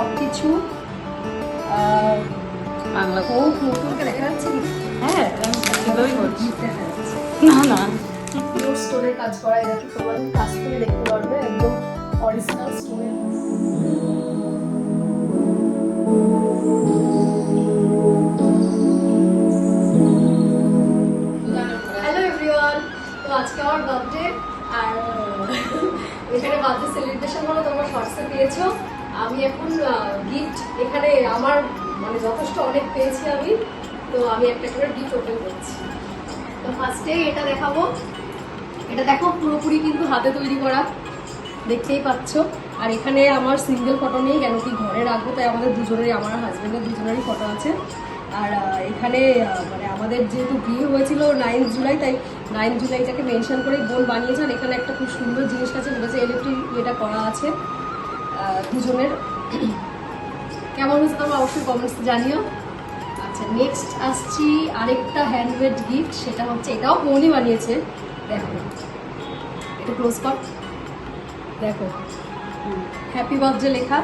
সব কিছু বাংলা দেখা যাচ্ছে হ্যাঁ না না। স্টোনের কাজ করা এটা কি তোমাদের কাছ থেকে দেখতে পারবে? একদম অরিজিনাল স্টোনের হ্যালো এভরিওয়ান তো আজকে আমার বার্থডে আর এখানে বার্থডে সেলিব্রেশন হলো তোমরা শর্টসে পেয়েছ। আমি এখন গিফট এখানে আমার মানে যথেষ্ট অনেক পেয়েছি আমি। তো আমি একটা করে গিফট ওপেন করছি। তো ফার্স্টে এটা দেখাবো। এটা দেখো, পুরোপুরি কিন্তু হাতে তৈরি করা। দেখতেই পাচ্ছ। আর এখানে আমার সিঙ্গেল ফটো নেই, কেন কি ঘরে রাখব, তাই আমাদের দুজনেরই, আমার হাজব্যান্ডের দুজনেরই ফটো আছে। আর এখানে মানে আমাদের যেহেতু বিয়ে হয়েছিল নাইন জুলাই তাই নাইন জুলাইটাকে মেনশন করে বোন বানিয়েছে। আর এখানে একটা খুব সুন্দর জিনিস আছে হচ্ছে ইলেকট্রিক এটা করা আছে। দুজনের। কেমন হয়েছে তোমরা? অবশ্যই কমেন্টস জানিও। আচ্ছা নেক্সট আসছি আরেকটা হ্যান্ডমেড গিফট সেটা হচ্ছে এটাও বোনই বানিয়েছে। দেখো এটা ক্লোজ কর। দেখো হ্যাপি বার্থডে লেখা।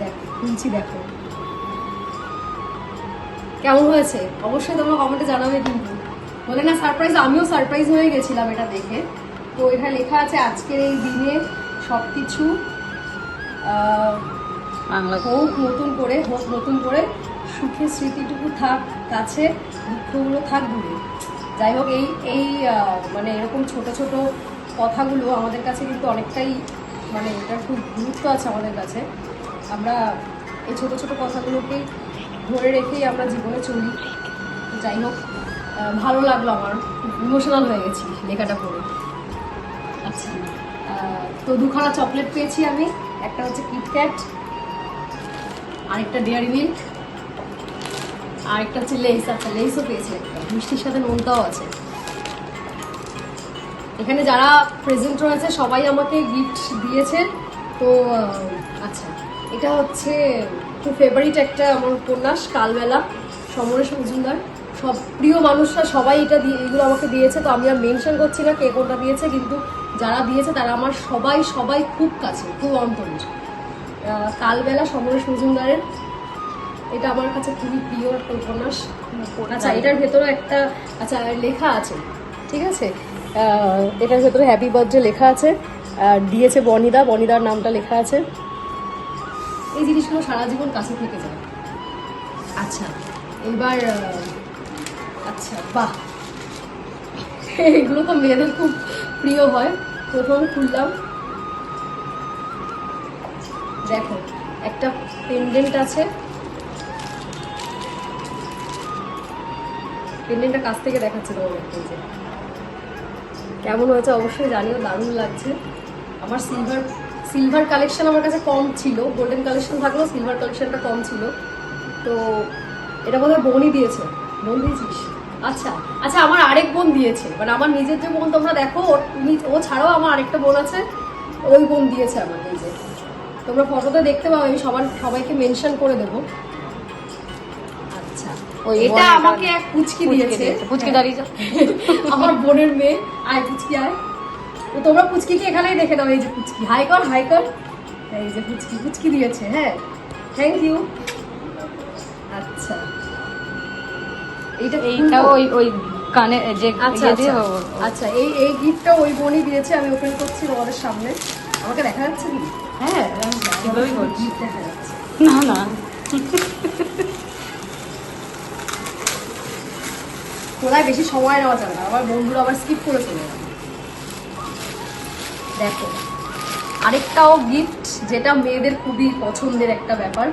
দেখো, খুলছি, দেখো। কেমন হয়েছে? অবশ্যই তোমরা কমেন্টে জানাবে কিন্তু। বলে না সারপ্রাইজ আমিও সারপ্রাইজ হয়ে গেছিলাম এটা দেখে। তো এটা লেখা আছে, আজকের এই দিনে সব কিছু হোক নতুন করে হোক নতুন করে সুখের স্মৃতিটুকু থাক, কাছে দুঃখগুলো থাক দূরে। যাই হোক, এই এই মানে এরকম ছোট ছোট কথাগুলো আমাদের কাছে কিন্তু অনেকটাই মানে এটার খুব গুরুত্ব আছে আমাদের কাছে। আমরা এই ছোট ছোট কথাগুলোকেই ধরে রেখেই আমরা জীবনে চলি। যাই হোক ভালো লাগল আমার। ইমোশনাল হয়ে গেছি লেখাটা পড়ে। আচ্ছা তো দুখানা চকলেট পেয়েছি আমি। একটা হচ্ছে কিটক্যাট আরেকটা ডেয়ারি মিল্ক আরেকটা হচ্ছে লেস আচ্ছা লেসও পেয়েছে একটা। মিষ্টির সাথে নোনতাও আছে। এখানে যারা প্রেজেন্ট রয়েছে, সবাই আমাকে গিফট দিয়েছে। তো আচ্ছা এটা হচ্ছে খুব ফেভারিট একটা আমার উপন্যাস, কালবেলা, সমরেশ মজুমদার। সব প্রিয় মানুষরা সবাই এটা দিয়ে এগুলো আমাকে দিয়েছে, তো আমি আর মেনশন করছি না কে কোনটা দিয়েছে, কিন্তু যারা দিয়েছে তারা আমার সবাই সবাই খুব কাছে খুব অন্তরের কালবেলা সমরেশ মজুমদারের, এটা আমার কাছে খুবই প্রিয় একটা উপন্যাস। আচ্ছা এটার ভেতরে একটা আচ্ছা লেখা আছে, ঠিক আছে? এটার ভেতরে হ্যাপি বার্থডে লেখা আছে দিয়েছে বনিদা, বনিদার নামটা লেখা আছে। এই জিনিসগুলো সারা জীবন কাছে থেকে যায়। আচ্ছা এবার আচ্ছা বাহ। এগুলো তো মেয়েদের খুব প্রিয় হয়। প্রথম খুললাম। দেখো, একটা পেন্ডেন্ট আছে। পেন্ডেন্টটা কাছ থেকে দেখাচ্ছে তোমাদেরকে যে। কেমন হয়েছে অবশ্যই জানিও, দারুণ লাগছে। আমার সিলভার সিলভার কালেকশন আমার কাছে কম ছিল। গোল্ডেন কালেকশন থাকলেও সিলভার কালেকশনটা কম ছিল। তো এটা বোধহয় বোনই দিয়েছে। বোন দিয়েছিস? আচ্ছা আচ্ছা আমার আরেক বোন দিয়েছে মানে আমার নিজের যে বোন তোমরা দেখো ও ছাড়াও আমার আরেকটা বোন আছে ওই বোন দিয়েছে আমাকে যে। তোমরা ফটোতে দেখতে পাবে আমি সবার সবাইকে মেনশন করে দেবো। আচ্ছা এটা আমাকে এক পুচকি দিয়েছে। পুচকে দাঁড়িয়ে আমার বোনের মেয়ে আয় পুচকি আয়। তো তোমরা পুচকিকে এখানেই দেখে দাও এই যে পুচকি। হাই কর হাই কর। এই যে পুচকি পুচকি দিয়েছে হ্যাঁ। থ্যাংক ইউ আচ্ছা। এইটা এইটা ওই ওই কানে যে আচ্ছা আচ্ছা দিয়ে ও- ও- এই এই গিফটটা ওই বোনই দিয়েছে আমি ওপেন করছি তোমাদের সামনে। আমাকে দেখা যাচ্ছে কি? হ্যাঁ আমি ঠিকভাবেই করছি গিফট দেখা যাচ্ছে? না না। খোলায় বেশি সময় নেওয়া যাবে না? আমার বন্ধুরা আবার স্কিপ করে চলে যাবে। দেখো আরেকটাও গিফট যেটা মেয়েদের খুবই পছন্দের একটা ব্যাপার।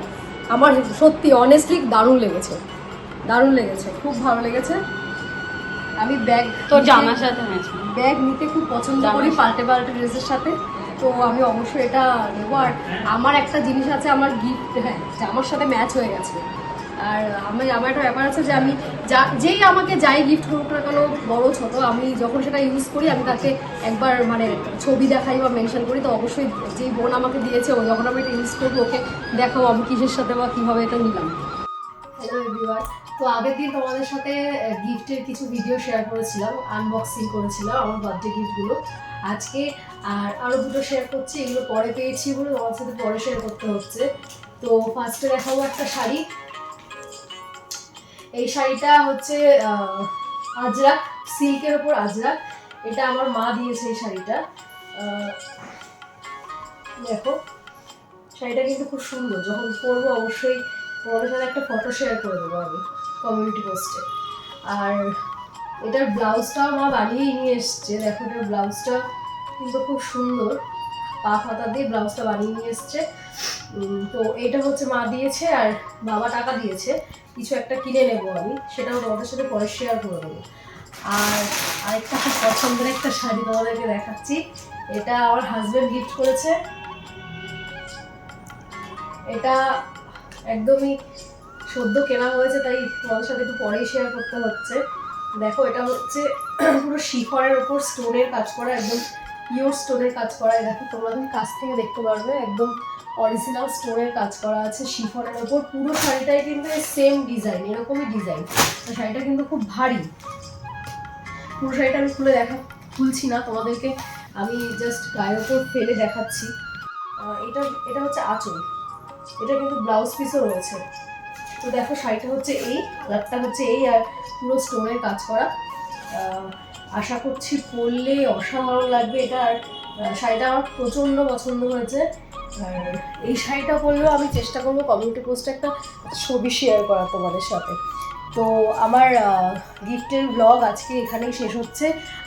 আমার সত্যি অনেস্টলি দারুণ লেগেছে। দারুণ লেগেছে খুব ভালো লেগেছে। আমি ব্যাগ তোর জামার সাথে ম্যাচ ব্যাগ নিতে খুব পছন্দ করি পাল্টে পাল্টে ড্রেসের সাথে। তো আমি অবশ্যই এটা নেব। আর আমার একটা জিনিস আছে আমার গিফট হ্যাঁ জামার সাথে ম্যাচ হয়ে গেছে। আর আমি আমার একটা ব্যাপার আছে যে আমি যা যেই আমাকে যাই গিফট করুক না কেন বড় ছোটো আমি যখন সেটা ইউজ করি আমি তাকে একবার মানে ছবি দেখাই বা মেনশন করি। তো অবশ্যই যেই বোন আমাকে দিয়েছে ও যখন আমি এটা ইউজ করব ওকে দেখাবো আমি কিসের সাথে বা কীভাবে এটা নিলাম। হ্যালো এভরিওয়ান তো আগের দিন তোমাদের সাথে গিফটের কিছু ভিডিও শেয়ার করেছিলাম আনবক্সিং করেছিলাম আমার বার্থডে গিফটগুলো আজকে আর আরও দুটো শেয়ার করছি, এগুলো পরে পেয়েছি বলে তোমার সাথে পরে শেয়ার করতে হচ্ছে। তো ফার্স্টে দেখাবো একটা শাড়ি। এই শাড়িটা হচ্ছে আজরাক, সিল্কের ওপর আজরাক। এটা আমার মা দিয়েছে এই শাড়িটা। দেখো, শাড়িটা কিন্তু খুব সুন্দর। যখন পরবো অবশ্যই তোমাদের সাথে একটা ফটো শেয়ার করে দেবো আমি। কমিউনিটি পোস্টে আর এটার ব্লাউজটাও মা বানিয়েই নিয়ে এসছে। দেখো এটার ব্লাউজটা কিন্তু খুব সুন্দর। পা ফাতা দিয়ে ব্লাউজটা বানিয়ে নিয়ে এসছে। তো এটা হচ্ছে মা দিয়েছে আর বাবা টাকা দিয়েছে। কিছু একটা কিনে নেব আমি। সেটাও তোমাদের সাথে পরে শেয়ার করে দেবো। আর আরেকটা খুব পছন্দের একটা শাড়ি তোমাদেরকে দেখাচ্ছি। এটা আমার হাজব্যান্ড গিফট করেছে। এটা একদমই সদ্য কেনা হয়েছে, তাই তোমাদের সাথে একটু পরেই শেয়ার করতে হচ্ছে। দেখো, এটা হচ্ছে পুরো শিখরের ওপর স্টোনের কাজ করা, একদম পিওর স্টোনের কাজ করা। দেখো, তোমরা যখন কাছ থেকে দেখতে পারবে, একদম অরিজিনাল স্টোনের কাজ করা আছে শিফনের ওপর। পুরো শাড়িটাই কিন্তু সেম ডিজাইন এরকমই ডিজাইন তো শাড়িটা কিন্তু খুব ভারী। পুরো শাড়িটা আমি খুলে দেখা, খুলছি না, তোমাদেরকে আমি জাস্ট গায়ের ওপর ফেলে দেখাচ্ছি। এটা এটা হচ্ছে আঁচল। এটা কিন্তু ব্লাউজ পিসও রয়েছে। তো দেখো, শাড়িটা হচ্ছে এই, কালারটা হচ্ছে এই, আর পুরো স্টোনের কাজ করা। আশা করছি পরলে অসাধারণ লাগবে এটা, আর শাড়িটা আমার প্রচণ্ড পছন্দ হয়েছে। আর এই শাড়িটা পরলেও আমি চেষ্টা করব কমিউনিটি পোস্টে একটা ছবি শেয়ার করা তোমাদের সাথে। তো আমার গিফটের ব্লগ আজকে এখানেই শেষ হচ্ছে।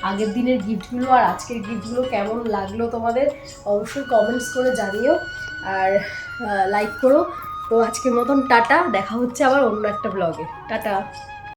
আগের দিনের গিফটগুলো আর আজকের গিফটগুলো কেমন লাগল তোমাদের, অবশ্যই কমেন্টস করে জানিও। আর লাইক করো। তো আজকের মতন টাটা দেখা হচ্ছে আবার অন্য একটা ব্লগে টাটা।